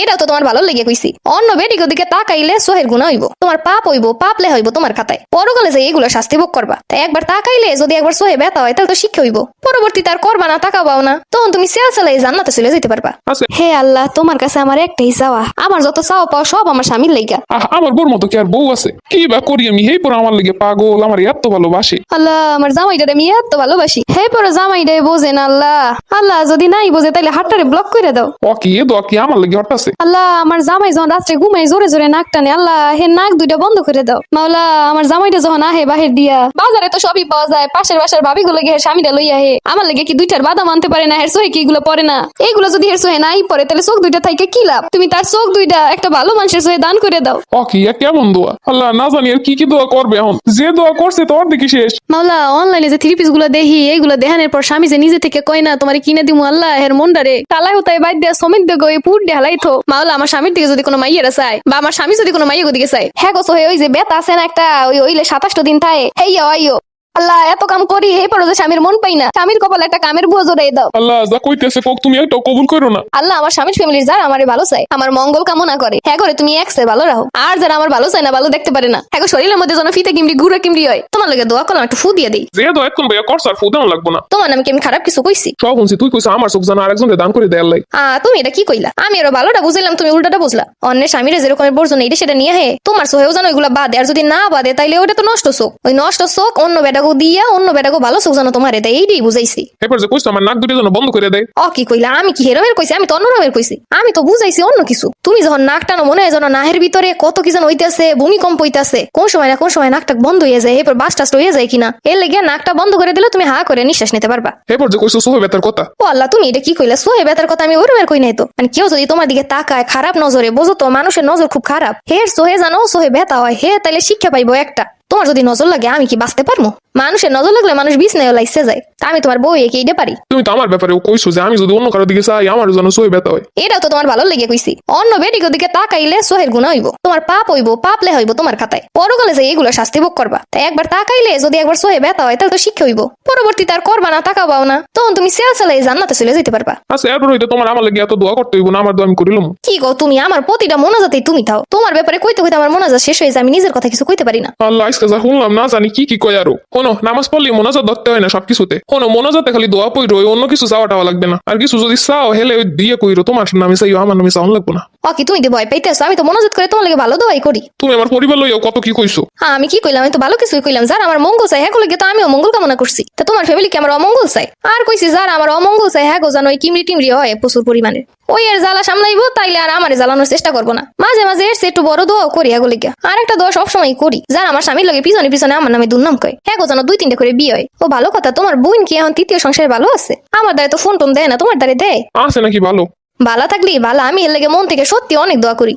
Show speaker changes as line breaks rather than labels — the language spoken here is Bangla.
এটাও তো তোমার ভালো লেগে কইছি। অন্য বেটিকে দিকে তাকাইলে সোহের গুণা হইব। তোমার পাপ হইব পাপ লে হইব তোমার খাতায়। পরকালে যে এইগুলো শাস্তি ভোগ করবা। তাই একবার তাকাইলে যদি একবার সোহে ব্যথা হয় তাহলে তো শিক্ষা হইব। পরবর্তী তার করবা না তাকাবাও না। তখন তুমি সেল সেলাই জান্নাতে চলে যেতে পারবা। হে আল্লাহ তোমার কাছে আমার একটাই চাওয়া। আমার যত চাওয়া পাও সব আমার স্বামীর লেগা।
আমার বোর মতো কি আর বউ আছে? কি বা করি আমি? হেই পর আমার লেগে পাগল আমার এত ভালোবাসে।
আল্লাহ আমার জামাইটারে আমি এত ভালোবাসি। হে পরে জামাইটাই বোঝে না আল্লাহ। আল্লাহ যদি নাই বোঝে তাহলে হাতটারে ব্লক করে দাও।
ও কি এ দোয়া কি আমার লেগে
আল্লাহ আমার জামাই যখন রাত্রে ঘুমাই জোরে জোরে নাক টানে আল্লাহ হে নাক দুইটা বন্ধ করে দাও। মাওলা আমার জামাইটা যখন আহে বাহির দিয়া বাজারে তো সবই পাওয়া যায় পাশের বাসার ভাবি গুলো হের স্বামীটা লইয়া হে আমার লেগে কি দুইটার বাদাম আনতে পারে না হের সোহে কি এগুলো পরে না? যদি হের সোহে নাই পরে তাহলে চোখ দুইটা থাইকে কি লাভ? তুমি তার চোখ দুইটা একটা ভালো মানুষের সোহে দান করে দাও।
ও কি এ কেমন দোয়া? আল্লাহ না জানি আর কি কি দোয়া করবে এখন। যে দোয়া করছে তোর দেখি শেষ।
মাওলা অনলাইনে যে থ্রি পিসগুলো দেখি এইগুলো দেখানোর পর স্বামী যে নিজে থেকে কয় না তোমার কিনে দিমু আল্লাহ হের মন্ডারে তালাই হতাই বাইর দেয়া সমিত দেগো এই পুর ডে হালাই মাওলা আমার স্বামীর দিকে যদি কোনো মাইয়েরা চায় বা আমার স্বামী যদি কোনো মাইয়ের দিকে চায়। হ্যাঁ গো হয়ে ওই যে বেত আছে না একটা, ওই ওইলে সাতাশটা দিন থাকে হেইয়া আইও আল্লাহ এত কাম করি এই পরে স্বামীর মন পাই না। স্বামীর কপালে একটা কামের বুয়া জোড়াই দাও।
আল্লাহ যা কইতেছে কোক তুমি কবুল করো না।
আল্লাহ আমার স্বামীর ফ্যামিলির যারা আমার ভালো চায়। আমার মঙ্গল কামনা করে। হ্যাঁ করে তুমি একসে ভালো রাখো আর যারা আমার ভালো চায় না ভালো দেখতে পারে না। হ্যাঁ শরীরের মধ্যে যেন ফিতে কিমড়ি গুড়া কিমড়ি হয় তোমার লাগে দোয়া করলাম একটু ফু দিয়ে দিই।
যে দোয়া এখন ভাইয়া করছ আর ফুদানো লাগবো না।
তোমার নামে কি আমি খারাপ কিছু কইছি?
সব শুনছি তুই কইছ আমার চোখ জানা আরেকজনকে দান করে দেয় আল্লাহ
আ তুমি এটা কি কইলা? আমি আরও ভালোটা বুঝলাম তুমি উল্টাটা বুঝলা। অন্যের স্বামীরা যেরকমের বর্জন এটা সেটা নিয়ে হে তোমার সোহেও জানো এগুলা বাদে আর যদি না বাদে তাইলে ওটা তো নষ্ট চোখ। ওই নষ্ট চোখ অন্য বেটাকে দিয়া অন্য বেটাকে ভালো চোখ জানো তোমার এটা এইটাই বুঝাইছি।
এরপর যে কইছ আমার নাক দুটো যেন বন্ধ করে দেয়।
অ কি কইলা? আমি কি হেরমের কইছি? আমি তো অন্য রমের কইছি। আমি তো বুঝাইছি অন্য কিছু। তুমি যখন নাক টানো মনে হয় যেন নাহের ভিতরে কত কি যেন হইতেছে ভূমিকম্প হইতাছে। কোন সময় না কোন সময় নাকটা বন্ধ হয়ে যায় এরপর বাস টাস হয়ে যায় কিনা। এর লেগে নাকটা বন্ধ করে দিলে তুমি হা করে নিঃশ্বাস নিতে পারবা।
এরপর যে কইছ সোহে বেতার কথা।
ও আল্লাহ তুমি এটা কি কইলা? সোহে বেতার কথা আমি ওরমের কই নাই তো। মানে কেউ যদি তোমার দিকে তাকায় খারাপ নজরে বোঝো তো মানুষের নজর খুব খারাপ। হে সোহে জানো সোহে বেতা হয়। হে তাইলে শিক্ষা পাইবো একটা। তোমার যদি নজর লাগে আমি কি বাঁচতে পারব? মানুষের নজর লাগলে মানুষ বিছনায় লাইসে যায়। তা আমি তোমার বউ একে এইটা পারি
তুমি তো আমার ব্যাপারে কইছো যে আমি যদি অন্য কারও দিকে চাই আমার যেন সোহে বেতা হয়।
এটাও তো তোমার ভালো লেগে কইছি। অন্য বেটিকে দিকে তাকাইলে সোহের গুণা হইব। তোমার পাপ হইব পাপ লে হইব তোমার খাতায়। পরকালে যে এইগুলো শাস্তি ভোগ করবা। তাই একবার তাকাইলে যদি একবার সোহে ব্যথা হয় তাহলে তো শিক্ষা হইব। পরবর্তী তার করবা না তাকাবাও না। তখন তুমি সেল সেলাই জান্নাতে চলে যেতে পারবা।
আচ্ছা এরপর হইতে তোমার আমার লেগে এত দোয়া করতে হইব না আমার দোয়া আমি করিলাম
কি গো তুমি আমার প্রতিটা মোনাজাতেই তুমি থাও। তোমার ব্যাপারে কইতে কইতে আমার মোনাজাত শেষ হয়ে যায় আমি নিজের কথা কিছু কইতে পারি না।
আল্লাহ আজকে যা শুনলাম না জানি কি কি কয় আরও শোনো নামাজ পড়লে মোনাজাত ধরতে হয় না সবকিছুতে শোনো মোনাজাতে খালি দোয়া পইরো ওই অন্য কিছু চাওয়া টাওয়া লাগবে না। আর কিছু যদি চাও হেলে ওই দিয়ে কইরো তোমার নামে চাইও আমার নামে চাওয়ান লাগবে না।
ও কি তুমি তো ভয় পাইতেছো? আমি তো মোনাজাত করে তোমার লাগে ভালো দোয়াই করি।
তুমি আমার পরিবার লইয়াও কত কি কইছো?
হ্যাঁ আমি কি কইলাম? আমি তো ভালো কিছুই কইলাম। যার আমার মঙ্গল চাই হ্যাঁ তো আমিও মঙ্গল কামনা করছি। তা তোমার ফ্যামিলি কি আমার অমঙ্গল চাই আর কইছি যার আমার অমঙ্গল চাই হ্যাঁ গো জানো ওই কিমড়ি টিমড়ি হয় প্রচুর পরিমাণে। ওই এর জ্বালা সামলাইবো তাইলে আর আমার জ্বালানোর চেষ্টা করব না। মাঝে মাঝে এর একটু বড় দোয়াও করি এগুলি লিগা। আর একটা দোয়া সবসময় করি যার আমার স্বামীর লগে পিছনে পিছনে আমার নামে দুর্নাম কয়। হ্যাঁ যেন জানো দুই তিনটা করে বিয়ে হয়। ও ভালো কথা তোমার বোন কি এখন তৃতীয় সংসারে ভালো আছে? আমার দ্বারা তো ফোন টোন দেয় না তোমার দ্বারে দেয়।
আছে নাকি ভালো?
ভালো থাকলি ভালো আমি এর লেগে মন থেকে সত্যি অনেক দোয়া করি।